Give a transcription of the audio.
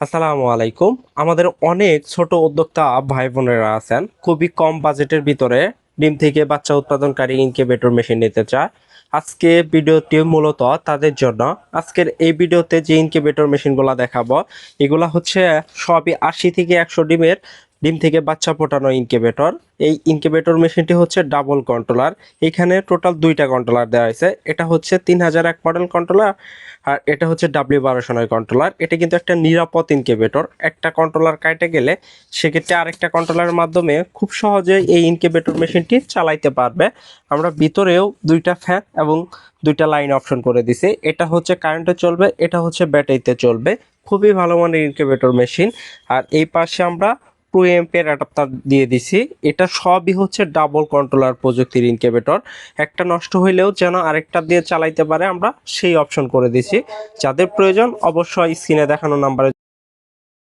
আসসালামু আলাইকুম। আমাদের অনেক ছোট উদ্যোক্তা ভাই বোনেরা আছেন। খুবই কম বাজেটের ভিতরে ডিম থেকে বাচ্চা উৎপাদনকারী ইনকিউবেটর মেশিন নিতে চায়। আজকে ভিডিওটি মূলত তাদের জন্য। আজকের এই ভিডিওতে যে ইনকিউবেটর মেশিনগুলো দেখাবো, এগুলা হচ্ছে সবই আশি থেকে একশো ডিমের ডিম থেকে বাচ্চা ফোটানো ইনকিউবেটর এই ইনকিউবেটর মেশিনটি হচ্ছে ডাবল কন্ট্রোলার এখানে টোটাল দুইটা কন্ট্রোলার দেওয়া হয়েছে। এটা হচ্ছে তিন হাজার এক মডেল কন্ট্রোলার আর এটা হচ্ছে ডাব্লিউ বারোশো নয় কন্ট্রোলার এটা কিন্তু একটা নিরাপদ ইনকিউবেটর একটা কন্ট্রোলার কাটে গেলে সেক্ষেত্রে আরেকটা কন্ট্রোলারের মাধ্যমে খুব সহজে এই ইনকিউবেটর মেশিনটি চালাইতে পারবে। আমরা ভিতরেও দুইটা ফ্যান এবং দুইটা লাইন অপশন করে দিছি। এটা হচ্ছে কারেন্টে চলবে, এটা হচ্ছে ব্যাটারিতে চলবে। খুবই ভালো মানের ইনকিউবেটর মেশিন আর এই পাশে আমরা টু এম্পের অ্যাডাপ্টার দিয়ে দিছি। এটা সবই হচ্ছে ডাবল কন্ট্রোলার প্রযুক্তির ইনকিউবেটর একটা নষ্ট হইলেও যেন আরেকটা দিয়ে চালাইতে পারে, আমরা সেই অপশন করে দিছি। যাদের প্রয়োজন অবশ্যই স্ক্রিনে দেখানো নাম্বারে